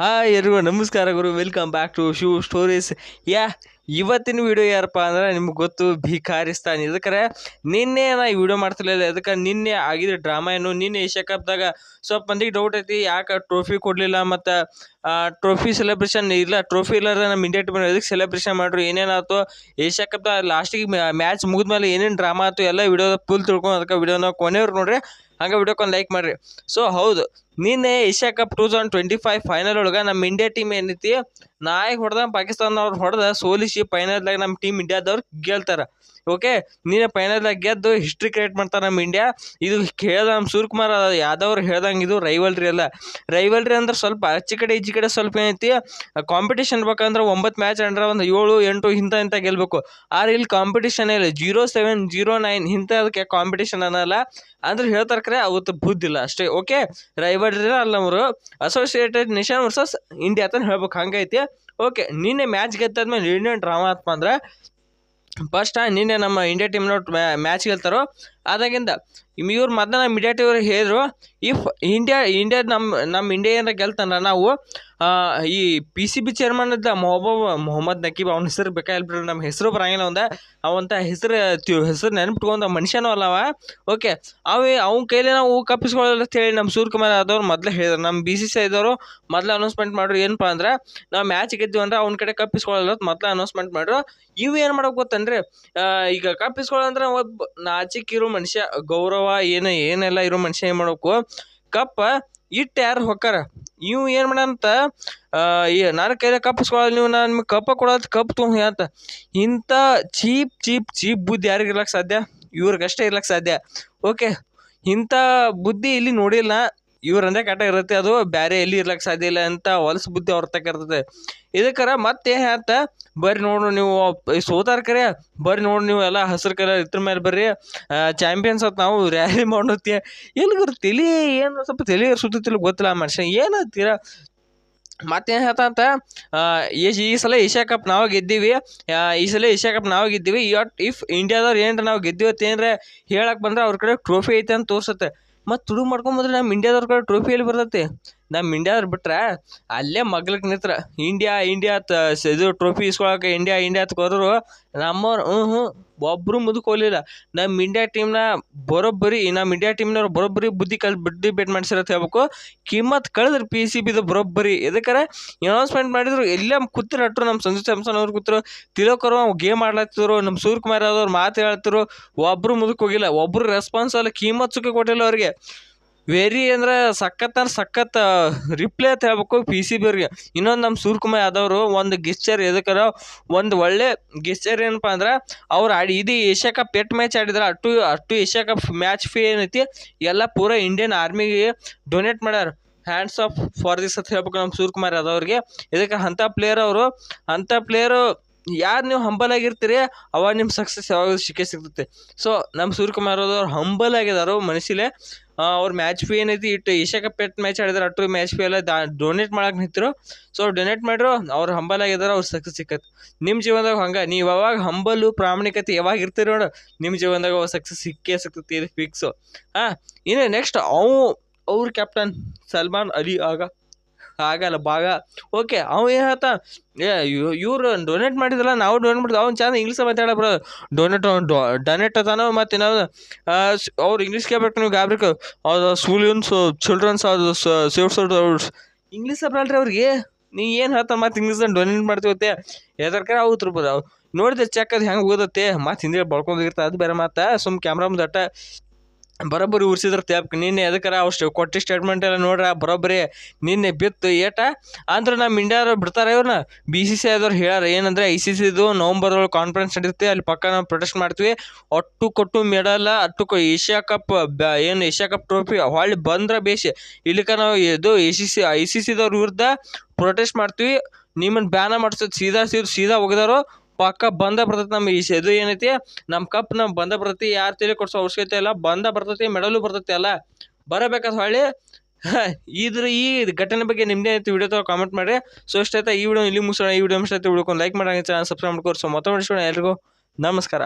Hi ಎಲ್ರಿಗೂ ನಮಸ್ಕಾರ ಗುರು. Welcome back to Shiv stories ಯಾ, ಇವತ್ತಿನ ವಿಡಿಯೋ ಯಾರಪ್ಪ ಅಂದ್ರೆ ನಿಮ್ಗೆ ಗೊತ್ತು ಭಿಕಾರಿಸ್ತಾನ್ ಇದಕ್ಕೆ ನಿನ್ನೆ ನಾ ಈ ವಿಡಿಯೋ ಮಾಡ್ತಿರ್ಲಿಲ್ಲ ಅದಕ್ಕೆ ನಿನ್ನೆ ಆಗಿದ್ದ ಡ್ರಾಮಾ ಏನು, ನಿನ್ನೆ ಏಷ್ಯಾ ಕಪ್ದಾಗ ಸ್ವಲ್ಪ ಮಂದಿಗೆ ಡೌಟ್ ಐತಿ, ಯಾಕೆ ಟ್ರೋಫಿ ಕೊಡಲಿಲ್ಲ ಮತ್ತು ಟ್ರೋಫಿ ಸೆಲೆಬ್ರೇಷನ್ ಇಲ್ಲ ಟ್ರೋಫಿ ಇಲ್ಲಾರ ನಮ್ಮ ಇಂಡಿಯಾ ಟೀಮ್ ಅದಕ್ಕೆ ಸೆಲೆಬ್ರೇಷನ್ ಮಾಡ್ರು, ಏನೇನಾಯ್ತು ಏಷ್ಯಾ ಕಪ್ದಾಗ ಲಾಸ್ಟಿಗೆ ಮ್ಯಾಚ್ ಮುಗಿದ್ಮೇಲೆ ಏನೇನು ಡ್ರಾಮಾ ಆಯ್ತು, ಎಲ್ಲ ವಿಡಿಯೋದ ಫುಲ್ ತಿಳ್ಕೊಂಡು ಅದಕ್ಕೆ ವಿಡಿಯೋನ ಕೊನೆಯವ್ರು ನೋಡ್ರಿ, ಹಂಗೆ ವಿಡಿಯೋಕ್ಕೊಂದು ಲೈಕ್ ಮಾಡಿರಿ. ಸೊ ಹೌದು ನಿನ್ನೆ Asia cup two thousand twenty five final ಒಳಗೆ ನಮ್ಮ ಇಂಡಿಯಾ ಟೀಮ್ ಏನೈತಿ? ನಾಯಿ ಹೊಡೆದ ಪಾಕಿಸ್ತಾನದವ್ರು ಹೊಡೆದ ಸೋಲಿಸಿ ಫೈನಲ್ದಾಗ ನಮ್ಮ ಟೀಮ್ ಇಂಡಿಯಾದವ್ರು ಗೆಲ್ತಾರೆ. ಓಕೆ ನೀನು ಫೈನಲ್ದಾಗ ಗೆದ್ದು ಹಿಸ್ಟ್ರಿ ಕ್ರಿಯೇಟ್ ಮಾಡ್ತಾರೆ ನಮ್ಮ ಇಂಡಿಯಾ ಇದು ಕೇಳ್ದ ನಮ್ಮ ಸೂರ್ಯಕುಮಾರ್ ಯಾದವ್ರು ಹೇಳ್ದಂಗೆ ಇದು ರೈವಲ್ರಿ ಅಲ್ಲ. ರೈವಲ್ರಿ ಅಂದ್ರೆ ಸ್ವಲ್ಪ ಆಚೆ ಕಡೆ ಈಚೆ ಕಡೆ ಸ್ವಲ್ಪ ಏನೈತಿ? ಕಾಂಪಿಟೇಷನ್ ಬೇಕಂದ್ರೆ ಒಂಬತ್ತು ಮ್ಯಾಚ್ ಅಂದ್ರೆ ಒಂದು ಏಳು, ಎಂಟು ಇಂಥ ಇಂಥ ಗೆಲ್ಲಬೇಕು ಆದ್ರೆ ಇಲ್ಲಿ ಕಾಂಪಿಟೇಷನ್ ಇಲ್ಲ. ಜೀರೋ ಸೆವೆನ್ ಜೀರೋ ನೈನ್ ಇಂಥದಕ್ಕೆ ಕಾಂಪಿಟೇಷನ್ ಅನ್ನಲ್ಲ. ಅಂದ್ರೆ ಹೇಳ್ತಾರೆ ಕರೆ, ಅವತ್ತು ಬುದ್ಧಿಲ್ಲ ಅಷ್ಟೇ. ಓಕೆ ರೈವಲ್ರಿ ಅಲ್ಲ ಅವರು ಅಸೋಸಿಯೇಟೆಡ್ ನೇಷನ್ ವರ್ಸಸ್ ಇಂಡಿಯಾ ಅಂತ ಹೇಳ್ಬೇಕು. ಹಂಗೈತಿ. ಓಕೆ ನಿನ್ನೆ ಮ್ಯಾಚ್ ಗೆದ್ದಾದ್ಮೇಲೆ ಇಂಡಿಯನ್ ಡ್ರಾಮಾ ಆತ್ಮ ಅಂದ್ರೆ ಫಸ್ಟ್ ನಿನ್ನೆ ನಮ್ಮ ಇಂಡಿಯಾ ಟೀಮ್ನವ್ರು ಮ್ಯಾಚ್ ಗೆಲ್ತಾರೋ ಅದಾಗಿಂದ ಇವ್ರು ಮೊದಲು ನಮ್ಮ ಇಂಡಿಯಾ ಟೀಮ್ ಹೇಳಿದ್ರು ಇಫ್ ಇಂಡಿಯಾ ಇಂಡಿಯಾ ನಮ್ಮ ನಮ್ಮ ಇಂಡಿಯಾ ಏನಾರ ಗೆಲ್ತಂದ್ರೆ ನಾವು ಈ ಪಿ ಸಿ ಬಿ ಚೇರ್ಮನ್ ಇದ್ದ ಮೊಹಬೂಬ್ ಮೊಹಮ್ಮದ್ ನಕೀಬ್ ಅವ್ನ ಹೆಸರು ಬೇಕಾಗಿಲ್ಬಿಡ್ರಿ ನಮ್ಮ ಹೆಸರು ಬರಂಗಿಲ್ಲ ಒಂದು ಅವಂತ ಹೆಸರು ಹೆಸರು ನೆನಪಿಟ್ಕೊಂಡ ಮನುಷ್ಯನೂ ಅಲ್ಲವ ಓಕೆ ಅವ, ಅವ್ನ ಕೈಲಿ ನಾವು ಕಪ್ಪಿಸ್ಕೊಳ್ಳಲ್ಲ ಅಂತ ಹೇಳಿ ನಮ್ಮ ಸೂರ್ಯಕುಮಾರ್ ಯಾದವ್ರು ಮೊದಲೇ ಹೇಳಿದ್ರು. ನಮ್ಮ ಬಿ ಸಿ ಸಿ ಐದವರು ಮೊದಲು ಅನೌನ್ಸ್ಮೆಂಟ್ ಮಾಡ್ರು ಏನಪ್ಪ ಅಂದ್ರೆ, ನಾವು ಮ್ಯಾಚ್ ಗೆದ್ದಿವಿ ಅಂದ್ರೆ ಅವ್ನ ಕಡೆ ಕಪ್ಪಿಸ್ಕೊಳ್ಳಲ್ಲ ಮೊದಲು ಅನೌನ್ಸ್ಮೆಂಟ್ ಮಾಡ್ರು ಇವು ಏನು ಮಾಡೋಕೆ ಗೊತ್ತಂದ್ರೆ ಈಗ ಕಪ್ಪಿಸ್ಕೊಳ್ಳಂದ್ರೆ ಒಬ್ಬ ನಾಚಿಕಿರೋ ಮನುಷ್ಯ ಗೌರವ ಏನು ಏನೆಲ್ಲ ಇರೋ ಮನುಷ್ಯ ಏನು ಮಾಡಬೇಕು? ಕಪ್ಪ ಇಟ್ಟು ಯಾರು ಹೊಕ್ಕಾರ? ಇವು ಏನು ಮಾಡಂತ ನಾನು ಕೈಲ ಕಪ್ಪಿಸ್ಕೊಳ್ಳಲ್ಲ ನೀವು, ನಾನು ನಿಮ್ಗೆ ಕಪ್ಪ ಕೊಡೋದು ಕಪ್ ತೊಗೊಂಡು ಅಂತ. ಇಂಥ ಚೀಪ್ ಚೀಪ್ ಚೀಪ್ ಬುದ್ಧಿ ಯಾರಿಗೆ ಇರ್ಲಕ್ಕೆ ಸಾಧ್ಯ? ಇವ್ರಿಗಷ್ಟೇ ಇರ್ಲಕ್ಕೆ ಸಾಧ್ಯ. ಓಕೆ ಇಂಥ ಬುದ್ಧಿ ಇಲ್ಲಿ ನೋಡಿಲ್ಲ. ಇವ್ರಂದೇ ಕಟ್ಟ ಇರುತ್ತೆ. ಅದು ಬೇರೆ ಎಲ್ಲಿ ಇರ್ಲಕ್ಕೆ ಸಾಧ್ಯ ಇಲ್ಲ ಅಂತ ಹೊಲಸು ಬುದ್ಧಿ ಅವ್ರ ತಕ್ಕ ಇರ್ತದೆ. ಇದಕ್ಕರ ಮತ್ತೆ ಹೇಳ್ತ? ಬರ್ರಿ ನೋಡು ನೀವು ಸೋತಾರ ಕರೆ, ಬರ್ರಿ ನೋಡಿ ನೀವು ಎಲ್ಲ ಹಸಿರು ಕಲರ್ ಇದ್ರ ಮೇಲೆ ಬರ್ರಿ. ಚಾಂಪಿಯನ್ಸ್ ಅಂತ ನಾವು ರ್ಯಾಲಿ ಮಾಡೋತಿ ಎಲ್ಲಿಗರು ತಲೆ ಏನು ಸ್ವಲ್ಪ ತಲೆ ಸುತ್ತಿಲ್ಲ ಗೊತ್ತಿಲ್ಲ ಆ ಮನುಷ್ಯ. ಏನಂತೀರ ಮತ್ತೇನು ಹೇಳ್ತಂತ ಈ ಸಲ ಏಷ್ಯಾ ಕಪ್ ನಾವು ಗೆದ್ದೀವಿ. ಈ ಸಲ ಏಷ್ಯಾ ಕಪ್ ನಾವು ಗೆದ್ದೀವಿ. ಇವತ್ತು ಇಫ್ ಇಂಡಿಯಾದವ್ರು ಏನ್ರ ನಾವು ಗೆದ್ದೀವತ್ತು ಹೇಳಕ್ ಹೇಳಕ್ಕೆ ಬಂದ್ರೆ ಅವ್ರ ಕಡೆ ಟ್ರೋಫಿ ಐತೆ ಅಂತ ತೋರ್ಸತ್ತೆ. ಮತ್ತು ತುಡು ಮಾಡ್ಕೊಂಬಂದ್ರೆ ನಮ್ಮ ಇಂಡಿಯಾದವ್ರ ಕಡೆ ಟ್ರೋಫಿ ಎಲ್ಲಿ ಬರ್ತೈತಿ? ನಮ್ಮ ಇಂಡಿಯಾದ್ರ ಬಿಟ್ರೆ ಅಲ್ಲೇ ಮಗ್ಲಕ್ಕೆ ನಿಂತ್ರ ಇಂಡಿಯಾ ಇಂಡಿಯಾ ತ ಇದು ಟ್ರೋಫಿ ಇಸ್ಕೊಳಕ್ಕೆ ಇಂಡಿಯಾ ಇಂಡಿಯಾ ಅಂತ ಹೋದ್ರು ನಮ್ಮವ್ರು ಹ್ಞೂ ಹ್ಞೂ ಒಬ್ಬರು ಮುಂದಕ್ಕೆ ನಮ್ಮ ಇಂಡಿಯಾ ಟೀಮ್ನ ಬರೋಬ್ಬರಿ ನಮ್ಮ ಇಂಡಿಯಾ ಟೀಮ್ನವ್ರು ಬರೋಬ್ಬರಿ ಬುದ್ಧಿ ಕಲ್, ಬುದ್ಧಿ ಬೇಟ್ ಹೇಳ್ಬೇಕು. ಕಿಮ್ಮತ್ ಕಳೆದ್ರು ಪಿ ಸಿ ಬಿದು ಬರೋಬ್ಬರಿ. ಎದಕ್ಕಾರೆ ಅನೌನ್ಸ್ಮೆಂಟ್ ಮಾಡಿದ್ರು ಎಲ್ಲೇ ಕೂತಿರಟ್ರು ನಮ್ಮ ಸಂಜು ಸ್ಯಾಮ್ಸನ್ ಅವ್ರು ಕೂತ್ರು ತಿಳೋಕರು ಅವ್ರು ಗೇಮ್ ಆಡ್ಲತ್ತಿದ್ರು ನಮ್ಮ ಸೂರ್ಯಕುಮಾರ್ ಯಾದವ್ ಮಾತು ಹೇಳ್ತಿರು ಒಬ್ಬರು ಮುಂದಕ್ಕೆ ಹೋಗಿಲ್ಲ ಒಬ್ಬರು ರೆಸ್ಪಾನ್ಸ್ ಅಲ್ಲ ಕಿಮ್ಮತ್ ಸುಖ ಕೊಟ್ಟಿಲ್ಲ ಅವ್ರಿಗೆ. ವೆರಿ ಅಂದ್ರೆ ಸಖತ್ ಅಂದ್ರೆ ಸಖತ್ ರಿಪ್ಲೈ ಅಂತ ಹೇಳ್ಬೇಕು ಪಿ ಸಿ ಬಿ ಅವ್ರಿಗೆ. ಇನ್ನೊಂದು ನಮ್ಮ ಸೂರ್ಯಕುಮಾರ್ ಯಾದವರು ಒಂದು ಗಿಸ್ಚರ್ ಎದಕ್ಕರ ಒಂದು ಒಳ್ಳೆ ಗಿಸ್ಚರ್ ಏನಪ್ಪ ಅಂದ್ರೆ, ಅವ್ರು ಆಡಿ, ಇದು ಏಷ್ಯಾ ಕಪ್ ಎಟ್ ಮ್ಯಾಚ್ ಆಡಿದ್ರೆ, ಅಷ್ಟು ಅಷ್ಟು ಏಷ್ಯಾ ಕಪ್ ಮ್ಯಾಚ್ ಫೀ ಏನೈತಿ, ಎಲ್ಲ ಪೂರ ಇಂಡಿಯನ್ ಆರ್ಮಿಗೆ ಡೊನೇಟ್ ಮಾಡ್ಯಾರ. ಹ್ಯಾಂಡ್ಸ್ ಆಫ್ ಫಾರ್ ದಿಸ್ ಅಂತ ಹೇಳ್ಬೇಕು ನಮ್ಮ ಸೂರ್ಯಕುಮಾರ್ ಯಾದವ್ರಿಗೆ ಇದಕ್ಕೆ ಅಂಥ ಪ್ಲೇಯರ್ ಅವರು ಅಂಥ ಪ್ಲೇಯರು ಯಾರು ನೀವು ಹಂಬಲ್ ಆಗಿರ್ತೀರಿ, ಅವಾಗ ನಿಮ್ಮ ಸಕ್ಸಸ್ ಯಾವಾಗ ಸಿಕ್ಕೇ ಸಿಗ್ತೈತೆ. ಸೊ ನಮ್ಮ ಸೂರ್ಯಕುಮಾರ್ ಅವರು ಹಂಬಲ್ ಆಗಿದ್ದಾರೆ ಮನಸ್ಸಿಲೆ. ಅವ್ರ ಮ್ಯಾಚ್ ಫೀ ಏನೈತಿ? ಇಟ್ಟು ಏಷ್ಯಾ ಕಪ್ ಎಟ್ ಮ್ಯಾಚ್ ಆಡಿದ್ರೆ? ಅಷ್ಟು ಮ್ಯಾಚ್ ಫೀ ಎಲ್ಲ ದಾ ಡೊನೇಟ್ ಮಾಡಕ್ಕೆ ನಿಂತರು. ಸೊ ಡೊನೇಟ್ ಮಾಡ್ರು, ಅವ್ರು ಹಂಬಲ್ ಆಗಿದಾರೆ, ಅವ್ರು ಸಕ್ಸಸ್ ಸಿಕ್ಕತ್ತೆ ನಿಮ್ಮ ಜೀವನದಾಗ ಹಂಗೆ, ನೀವು ಯಾವಾಗ ಹಂಬಲು ಪ್ರಾಮಾಣಿಕತೆ ಯಾವಾಗ ಇರ್ತೀರಿ ನೋಡು. ನಿಮ್ಮ ಜೀವನದಾಗ ಅವ್ರು ಸಕ್ಸಸ್ ಸಿಕ್ಕೇ ಸಿಗ್ತೈತಿ ಇದು ಫಿಕ್ಸು ಹಾಂ, ಇನ್ನು ನೆಕ್ಸ್ಟ್ ಅವು, ಅವ್ರ ಕ್ಯಾಪ್ಟನ್ ಸಲ್ಮಾನ್ ಅಲಿ ಆಗ. ಆಗಲ್ಲ, ಭಾಗ. ಓಕೆ ಅವ ಏನು ಹೇಳ್ತ, ಏ ಇವ್ರು ಡೊನೇಟ್ ಮಾಡಿದ್ರಲ್ಲ, ನಾವು ಡೊನೇಟ್ ಮಾಡಿದ್ವಿ. ಅವ್ನು ಚಂದ ಇಂಗ್ಲೀಷ್ ಮಾತಾಡ ಬ್ರೋ ಡೊನೇಟ್ ಡೊನೇಟ್ ಅದಾನ, ಮತ್ತು ನಾವು ಅವ್ರು ಇಂಗ್ಲೀಷ್ ಕೇಳ್ಬೇಕು ನೀವು, ಗಾಬ್ರಿಕ್. ಅದು ಸೊ ಚಿಲ್ಡ್ರನ್ಸ್ ಅದು ಸೇವ್ಸ್ ಇಂಗ್ಲೀಷ್ ಬರಲ್ರಿ ಅವ್ರಿಗೆ. ನೀ ಏನು ಹೇಳ್ತ, ಮತ್ತು ಇಂಗ್ಲೀಷ್ದಾಗ ಡೊನೇಟ್ ಮಾಡ್ತೀವತ್ತೆ ಎದರ್ಕಾರ ಅವು ತಿರ್ಬೋದು ಅವು ನೋಡಿದೆ ಚೆಕ್ ಅದು ಹೆಂಗೆ ಓದತ್ತೆ ಮತ್ತು ಹಿಂದೆ ಬಳ್ಕೊಂಡಿರ್ತಾರೆ ಅದು ಬೇರೆ ಮಾತಾ. ಸುಮ್ ಕ್ಯಾಮ್ರಾ ಮುಂದೆ ಅಟ್ಟ. ಬರೋಬ್ಬರಿ ಉರ್ಸಿದ್ರೆ ತೇಪ್ಕ. ನಿನ್ನೆ ಎದಕ್ಕಾರ ಅವಷ್ಟು ಕೊಟ್ಟಿ ಸ್ಟೇಟ್ಮೆಂಟ್ ಎಲ್ಲ ನೋಡ್ರ ಬರೋಬ್ಬರಿ ನಿನ್ನೆ ಬಿತ್ತು ಏಟ. ಅಂದ್ರೆ ನಮ್ಮ ಇಂಡಿಯಾದವ್ರು ಬಿಡ್ತಾರೆ ಇವ್ರನ್ನ ಬಿ ಸಿ ಸಿ ಐದವ್ರು ಹೇಳ್ಯಾರ ಏನಂದ್ರೆ ಐ ಸಿ ಸಿದು ನವಂಬರ್ ಒಳಗೆ ಕಾನ್ಫರೆನ್ಸ್ ನಡೀತಿ, ಅಲ್ಲಿ ಪಕ್ಕ ನಾವು ಪ್ರೊಟೆಸ್ಟ್ ಮಾಡ್ತೀವಿ. ಅಟ್ಟು ಕೊಟ್ಟು ಮೆಡಲ್ ಅಟ್ಟು ಏಷ್ಯಾ ಕಪ್ ಏನು ಏಷ್ಯಾ ಕಪ್ ಟ್ರೋಫಿ ಹೊಳ್ಳಿ ಬಂದ್ರೆ ಬೇಸಿ ಇಲ್ಲಿಕ ನಾವು ಇದು A C C I C ಸಿದವ್ರ ವಿರುದ್ಧ ಪ್ರೊಟೆಸ್ಟ್ ಮಾಡ್ತೀವಿ. ನಿಮ್ಮನ್ನು ಬ್ಯಾನ ಮಾಡಿಸೋದು ಸೀದಾ ಸೀದಾ ಸೀದಾ ಒಗದಾರು ಪಕ್ಕ ಬಂದ ಬರ್ತೈತೆ ನಮ್ಮ ಈ ಇದು ಏನೈತಿ? ನಮ್ಮ ಕಪ್ ನಮ್ಮ ಬಂದ ಬರ್ತೈತಿ, ಯಾರು ತಲೆ ಕೊಡ್ಸೋ ಅವಶ್ಯಕತೆ ಇಲ್ಲ, ಬಂದ ಬರ್ತೈತಿ, ಮೆಡಲು ಬರ್ತೈತಿ ಅಲ್ಲ. ಬರಬೇಕಾದ ಹೊಳ್ಳಿ. ಇದ್ರ ಈ ಘಟನೆ ಬಗ್ಗೆ ನಿಮ್ಮದೇ ಐತಿ ವಿಡಿಯೋ ಕಾಮೆಂಟ್ ಮಾಡಿ ಸೊ ಇಷ್ಟೈತೆ ಈ ವಿಡಿಯೋ ಇಲ್ಲಿ ಮುಗಿಸೋಣ. ಈ ವಿಡಿಯೋ ಇಷ್ಟ ಉಳ್ಕೊಂಡು ಲೈಕ್ ಮಾಡಿ ಚಾನಲ್ ಸಬ್ಸ್ಕ್ರೈಬ್ ಮಾಡ್ಕೋರಿ. ಸೊ ಮತ್ತೊಮ್ಮೆ ಎಲ್ರಿಗೂ. ನಮಸ್ಕಾರ.